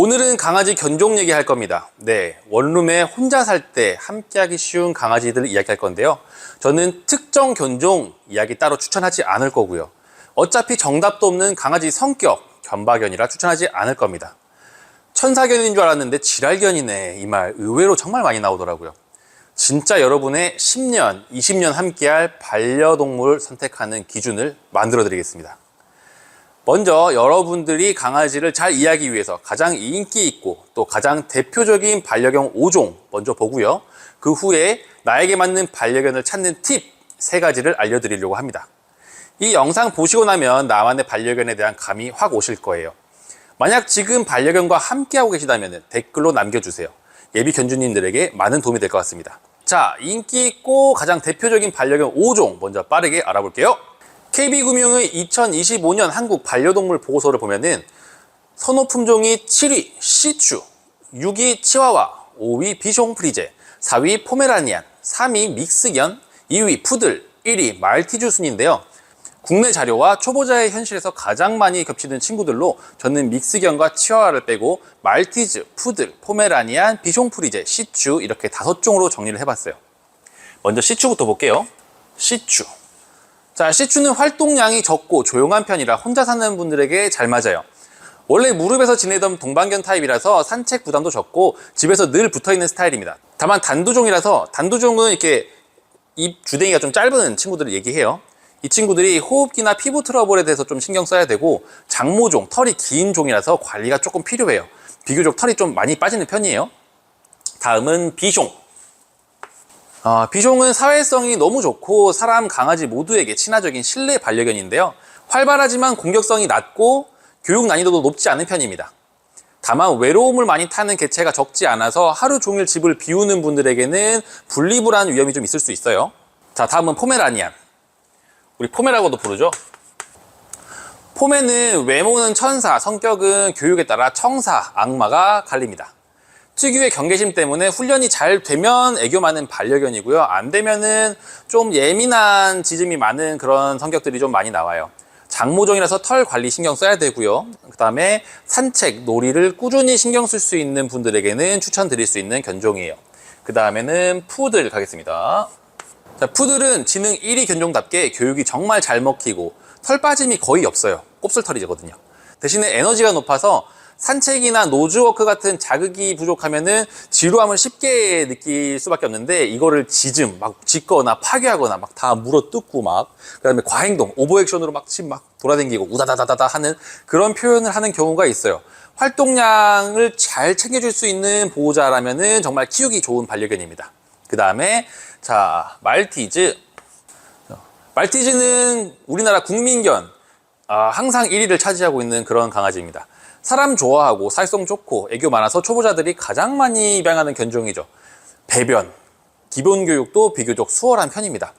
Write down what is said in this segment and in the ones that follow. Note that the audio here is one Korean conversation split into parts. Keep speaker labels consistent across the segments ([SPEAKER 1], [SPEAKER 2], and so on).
[SPEAKER 1] 오늘은 강아지 견종 얘기할 겁니다. 네, 원룸에 혼자 살 때 함께하기 쉬운 강아지들을 이야기할 건데요. 저는 특정 견종 이야기 따로 추천하지 않을 거고요. 어차피 정답도 없는 강아지 성격, 견바견이라 추천하지 않을 겁니다. 천사견인 줄 알았는데 지랄견이네. 이 말 의외로 정말 많이 나오더라고요. 진짜 여러분의 10년, 20년 함께할 반려동물을 선택하는 기준을 만들어 드리겠습니다. 먼저 여러분들이 강아지를 잘 이해하기 위해서 가장 인기 있고 또 가장 대표적인 반려견 5종 먼저 보고요. 그 후에 나에게 맞는 반려견을 찾는 팁 세 가지를 알려드리려고 합니다. 이 영상 보시고 나면 나만의 반려견에 대한 감이 확 오실 거예요. 만약 지금 반려견과 함께하고 계시다면 댓글로 남겨주세요. 예비 견주님들에게 많은 도움이 될 것 같습니다. 자, 인기 있고 가장 대표적인 반려견 5종 먼저 빠르게 알아볼게요. KB금융의 2025년 한국 반려동물 보고서를 보면은 선호 품종이 7위 시추, 6위 치와와, 5위 비숑 프리제, 4위 포메라니안, 3위 믹스견, 2위 푸들, 1위 말티즈 순인데요. 국내 자료와 초보자의 현실에서 가장 많이 겹치는 친구들로 저는 믹스견과 치와와를 빼고 말티즈, 푸들, 포메라니안, 비숑 프리제, 시추 이렇게 다섯 종으로 정리를 해봤어요. 먼저 시추부터 볼게요. 시추. 자, 시추는 활동량이 적고 조용한 편이라 혼자 사는 분들에게 잘 맞아요. 원래 무릎에서 지내던 동반견 타입이라서 산책 부담도 적고 집에서 늘 붙어 있는 스타일입니다. 다만 단두종이라서 단두종은 이렇게 입 주댕이가 좀 짧은 친구들을 얘기해요. 이 친구들이 호흡기나 피부 트러블에 대해서 좀 신경 써야 되고 장모종, 털이 긴 종이라서 관리가 조금 필요해요. 비교적 털이 좀 많이 빠지는 편이에요. 다음은 비숑. 아, 비숑은 사회성이 너무 좋고 사람, 강아지 모두에게 친화적인 실내 반려견인데요. 활발하지만 공격성이 낮고 교육 난이도도 높지 않은 편입니다. 다만 외로움을 많이 타는 개체가 적지 않아서 하루 종일 집을 비우는 분들에게는 분리불안 위험이 좀 있을 수 있어요. 자, 다음은 포메라니안. 우리 포메라고도 부르죠. 포메는 외모는 천사, 성격은 교육에 따라 청사, 악마가 갈립니다. 특유의 경계심 때문에 훈련이 잘 되면 애교 많은 반려견이고요. 안 되면은 좀 예민한 지즘이 많은 그런 성격들이 좀 많이 나와요. 장모종이라서 털 관리 신경 써야 되고요. 그 다음에 산책, 놀이를 꾸준히 신경 쓸 수 있는 분들에게는 추천드릴 수 있는 견종이에요. 그 다음에는 푸들 가겠습니다. 자, 푸들은 지능 1위 견종답게 교육이 정말 잘 먹히고 털 빠짐이 거의 없어요. 곱슬털이거든요. 대신에 에너지가 높아서 산책이나 노즈워크 같은 자극이 부족하면은 지루함을 쉽게 느낄 수밖에 없는데 이거를 짖음, 막 짖거나 파괴하거나 막 다 물어 뜯고 막 그다음에 과행동, 오버액션으로 막집막 돌아다니고 우다다다다다 하는 그런 표현을 하는 경우가 있어요. 활동량을 잘 챙겨줄 수 있는 보호자라면은 정말 키우기 좋은 반려견입니다. 그 다음에 자 말티즈. 말티즈는 우리나라 국민견 아, 항상 1위를 차지하고 있는 그런 강아지입니다. 사람 좋아하고 사회성 좋고 애교 많아서 초보자들이 가장 많이 입양하는 견종이죠. 배변, 기본 교육도 비교적 수월한 편입니다.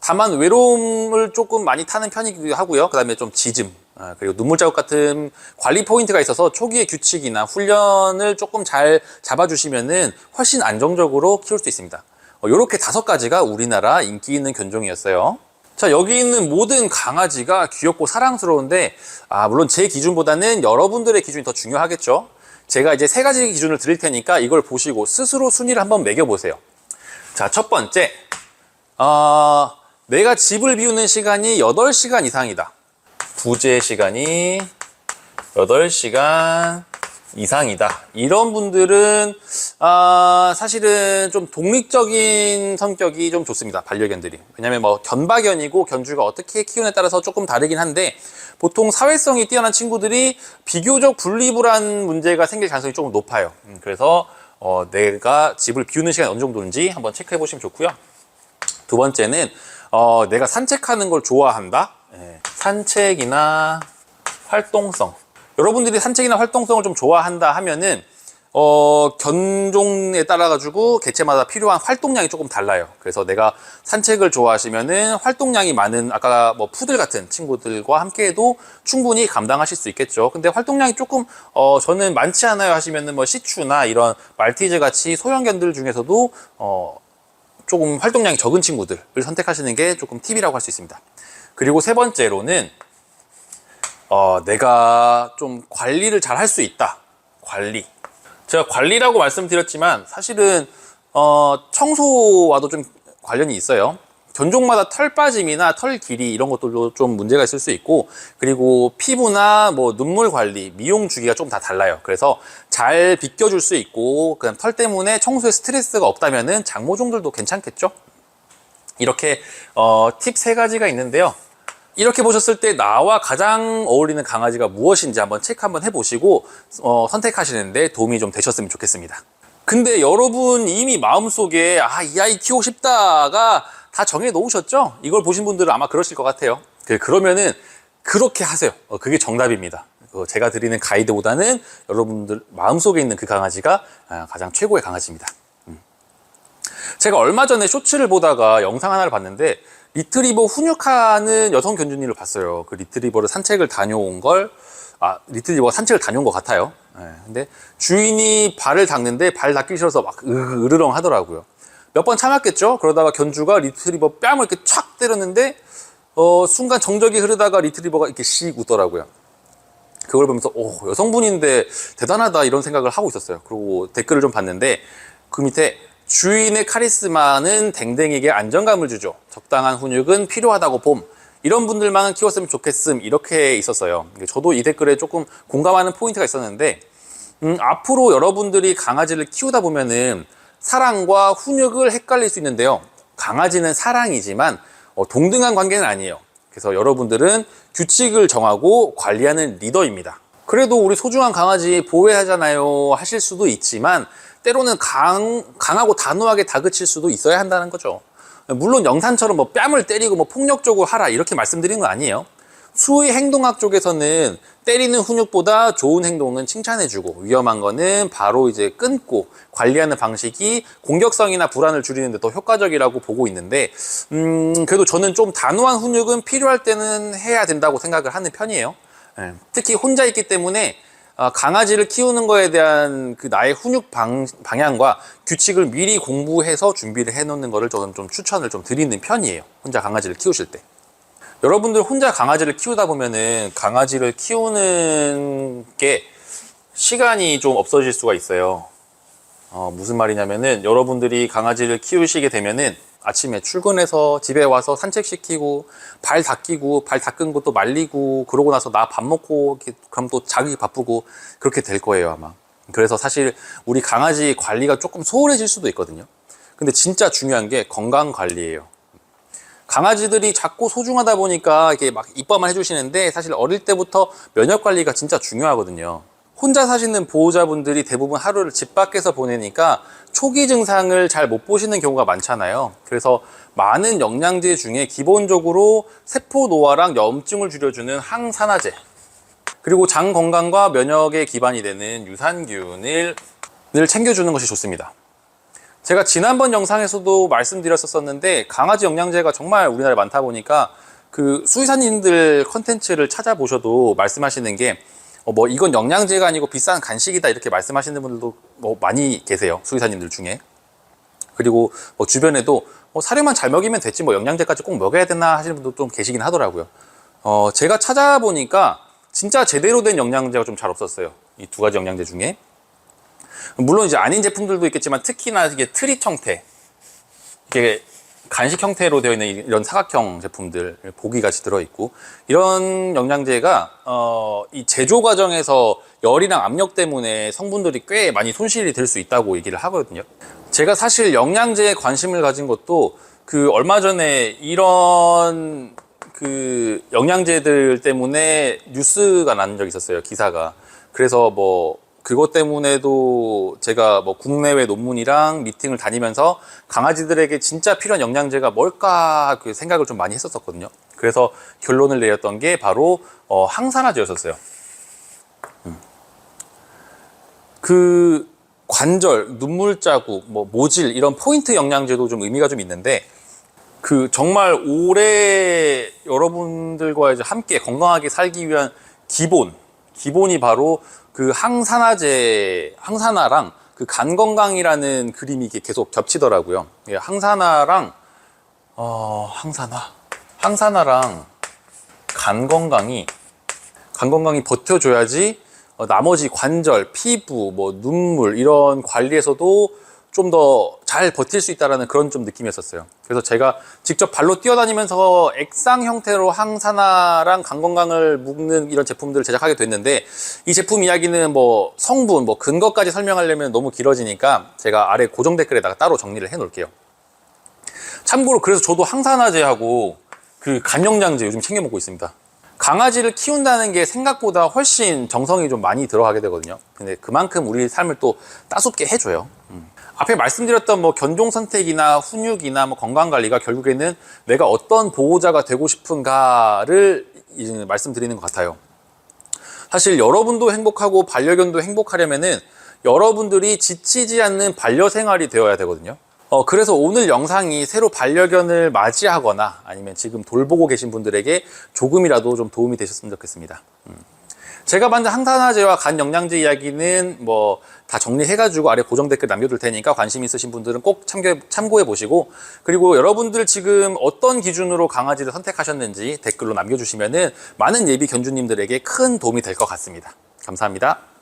[SPEAKER 1] 다만 외로움을 조금 많이 타는 편이기도 하고요. 그 다음에 좀 짖음, 아, 그리고 눈물 자국 같은 관리 포인트가 있어서 초기의 규칙이나 훈련을 조금 잘 잡아주시면은 훨씬 안정적으로 키울 수 있습니다. 이렇게 다섯 가지가 우리나라 인기 있는 견종이었어요. 자, 여기 있는 모든 강아지가 귀엽고 사랑스러운데, 아, 물론 제 기준보다는 여러분들의 기준이 더 중요하겠죠? 제가 이제 세 가지 기준을 드릴 테니까 이걸 보시고 스스로 순위를 한번 매겨보세요. 자, 첫 번째. 어, 내가 집을 비우는 시간이 8시간 이상이다. 부재 시간이 8시간 이상이다. 이런 분들은 아, 사실은 좀 독립적인 성격이 좀 좋습니다. 반려견들이. 왜냐면 뭐 견바견이고 견주가 어떻게 키우냐에 따라서 조금 다르긴 한데 보통 사회성이 뛰어난 친구들이 비교적 분리불안 문제가 생길 가능성이 조금 높아요. 음, 그래서 어, 내가 집을 비우는 시간이 어느 정도인지 한번 체크해 보시면 좋고요. 두 번째는 어, 내가 산책하는 걸 좋아한다. 예, 산책이나 활동성. 여러분들이 산책이나 활동성을 좀 좋아한다 하면은 어, 견종에 따라 가지고 개체마다 필요한 활동량이 조금 달라요. 그래서 내가 산책을 좋아하시면은 활동량이 많은 아까 뭐 푸들 같은 친구들과 함께해도 충분히 감당하실 수 있겠죠. 근데 활동량이 조금 어, 저는 많지 않아요 하시면은 뭐 시추나 이런 말티즈 같이 소형견들 중에서도 어, 조금 활동량이 적은 친구들을 선택하시는 게 조금 팁이라고 할 수 있습니다. 그리고 세 번째로는 어, 내가 좀 관리를 잘 할 수 있다. 관리. 제가 관리라고 말씀드렸지만 사실은 어, 청소와도 좀 관련이 있어요. 견종마다 털 빠짐이나 털 길이 이런 것들도 좀 문제가 있을 수 있고 그리고 피부나 뭐 눈물 관리, 미용 주기가 좀 다 달라요. 그래서 잘 비껴줄 수 있고 그냥 털 때문에 청소에 스트레스가 없다면은 장모종들도 괜찮겠죠. 이렇게 어, 팁 세 가지가 있는데요. 이렇게 보셨을 때 나와 가장 어울리는 강아지가 무엇인지 한번 체크 한번 해보시고 어, 선택하시는데 도움이 좀 되셨으면 좋겠습니다. 근데 여러분 이미 마음속에 아 이 아이 키우고 싶다가 다 정해 놓으셨죠? 이걸 보신 분들은 아마 그러실 것 같아요. 그- 그러면은 그렇게 하세요. 어, 그게 정답입니다. 어, 제가 드리는 가이드보다는 여러분들 마음속에 있는 그 강아지가 아, 가장 최고의 강아지입니다. 제가 얼마 전에 쇼츠를 보다가 영상 하나를 봤는데 리트리버 훈육하는 여성 견주님을 봤어요. 그 리트리버를 산책을 다녀온 걸, 아, 리트리버가 산책을 다녀온 것 같아요. 예, 근데 주인이 발을 닦는데 발 닦기 싫어서 막 으- 으르렁 하더라고요. 몇 번 참았겠죠? 그러다가 견주가 리트리버 뺨을 이렇게 촥 때렸는데, 어, 순간 정적이 흐르다가 리트리버가 이렇게 씩 웃더라고요. 그걸 보면서 오 여성분인데 대단하다 이런 생각을 하고 있었어요. 그리고 댓글을 좀 봤는데 그 밑에 주인의 카리스마는 댕댕이에게 안정감을 주죠. 적당한 훈육은 필요하다고 봄. 이런 분들만 키웠으면 좋겠음 이렇게 있었어요. 저도 이 댓글에 조금 공감하는 포인트가 있었는데 음, 앞으로 여러분들이 강아지를 키우다 보면은 사랑과 훈육을 헷갈릴 수 있는데요. 강아지는 사랑이지만 어, 동등한 관계는 아니에요. 그래서 여러분들은 규칙을 정하고 관리하는 리더입니다. 그래도 우리 소중한 강아지 보호하잖아요 하실 수도 있지만 때로는 강, 강하고 단호하게 다그칠 수도 있어야 한다는 거죠. 물론 영상처럼 뭐 뺨을 때리고 뭐 폭력적으로 하라 이렇게 말씀드리는 건 아니에요. 수의 행동학 쪽에서는 때리는 훈육보다 좋은 행동은 칭찬해주고 위험한 거는 바로 이제 끊고 관리하는 방식이 공격성이나 불안을 줄이는 데 더 효과적이라고 보고 있는데 음 그래도 저는 좀 단호한 훈육은 필요할 때는 해야 된다고 생각을 하는 편이에요. 예, 특히 혼자 있기 때문에 아, 강아지를 키우는 거에 대한 그 나의 훈육 방, 방향과 규칙을 미리 공부해서 준비를 해놓는 거를 저는 좀 추천을 좀 드리는 편이에요. 혼자 강아지를 키우실 때. 여러분들 혼자 강아지를 키우다 보면은 강아지를 키우는 게 시간이 좀 없어질 수가 있어요. 어, 무슨 말이냐면은 여러분들이 강아지를 키우시게 되면은 아침에 출근해서 집에 와서 산책시키고 발 닦이고 발 닦은 것도 말리고 그러고 나서 나 밥 먹고 그럼 또 자기 바쁘고 그렇게 될 거예요 아마. 그래서 사실 우리 강아지 관리가 조금 소홀해질 수도 있거든요. 근데 진짜 중요한 게 건강 관리예요. 강아지들이 작고 소중하다 보니까 이렇게 막 이뻐만 해주시는데 사실 어릴 때부터 면역 관리가 진짜 중요하거든요. 혼자 사시는 보호자분들이 대부분 하루를 집 밖에서 보내니까 초기 증상을 잘 못 보시는 경우가 많잖아요. 그래서 많은 영양제 중에 기본적으로 세포 노화랑 염증을 줄여주는 항산화제 그리고 장 건강과 면역에 기반이 되는 유산균을 늘 챙겨주는 것이 좋습니다. 제가 지난번 영상에서도 말씀드렸었는데 강아지 영양제가 정말 우리나라에 많다 보니까 그 수의사님들 컨텐츠를 찾아보셔도 말씀하시는 게 어, 뭐 이건 영양제가 아니고 비싼 간식이다 이렇게 말씀하시는 분들도 뭐 많이 계세요 수의사님들 중에. 그리고 뭐 주변에도 뭐 사료만 잘 먹이면 됐지 뭐 영양제까지 꼭 먹여야 되나 하시는 분도 좀 계시긴 하더라고요. 어 제가 찾아보니까 진짜 제대로 된 영양제가 좀 잘 없었어요 이 두 가지 영양제 중에. 물론 이제 아닌 제품들도 있겠지만 특히나 이게 트릿 형태. 이게 간식 형태로 되어 있는 이런 사각형 제품들 보기 같이 들어 있고 이런 영양제가 어, 이 제조 과정에서 열이랑 압력 때문에 성분들이 꽤 많이 손실이 될 수 있다고 얘기를 하거든요. 제가 사실 영양제에 관심을 가진 것도 그 얼마 전에 이런 그 영양제들 때문에 뉴스가 난 적이 있었어요. 기사가. 그래서 뭐 그것 때문에도 제가 뭐 국내외 논문이랑 미팅을 다니면서 강아지들에게 진짜 필요한 영양제가 뭘까 그 생각을 좀 많이 했었거든요. 그래서 결론을 내렸던 게 바로 어, 항산화제였었어요. 음. 그 관절, 눈물 자국, 뭐 모질 이런 포인트 영양제도 좀 의미가 좀 있는데 그 정말 오래 여러분들과 이제 함께 건강하게 살기 위한 기본 기본이 바로 그 항산화제 항산화랑 그 간 건강이라는 그림이 계속 겹치더라고요. 예, 항산화랑 어 항산화 항산화랑 간 건강이 간 건강이 버텨줘야지 어, 나머지 관절, 피부, 뭐 눈물 이런 관리에서도 좀 더 잘 버틸 수 있다라는 그런 좀 느낌이었었어요. 그래서 제가 직접 발로 뛰어다니면서 액상 형태로 항산화랑 강건강을 묶는 이런 제품들을 제작하게 됐는데 이 제품 이야기는 뭐 성분, 뭐 근거까지 설명하려면 너무 길어지니까 제가 아래 고정 댓글에다가 따로 정리를 해 놓을게요. 참고로 그래서 저도 항산화제하고 그 간영양제 요즘 챙겨 먹고 있습니다. 강아지를 키운다는 게 생각보다 훨씬 정성이 좀 많이 들어가게 되거든요. 근데 그만큼 우리 삶을 또 따숩게 해줘요. 음. 앞에 말씀드렸던 뭐 견종 선택이나 훈육이나 뭐 건강 관리가 결국에는 내가 어떤 보호자가 되고 싶은가를 이제 말씀드리는 것 같아요. 사실 여러분도 행복하고 반려견도 행복하려면은 여러분들이 지치지 않는 반려 생활이 되어야 되거든요. 어, 그래서 오늘 영상이 새로 반려견을 맞이하거나 아니면 지금 돌보고 계신 분들에게 조금이라도 좀 도움이 되셨으면 좋겠습니다. 음. 제가 만든 항산화제와 간 영양제 이야기는 뭐 다 정리해가지고 아래 고정 댓글 남겨둘 테니까 관심 있으신 분들은 꼭 참고, 참고해 보시고 그리고 여러분들 지금 어떤 기준으로 강아지를 선택하셨는지 댓글로 남겨주시면은 많은 예비 견주님들에게 큰 도움이 될 것 같습니다. 감사합니다.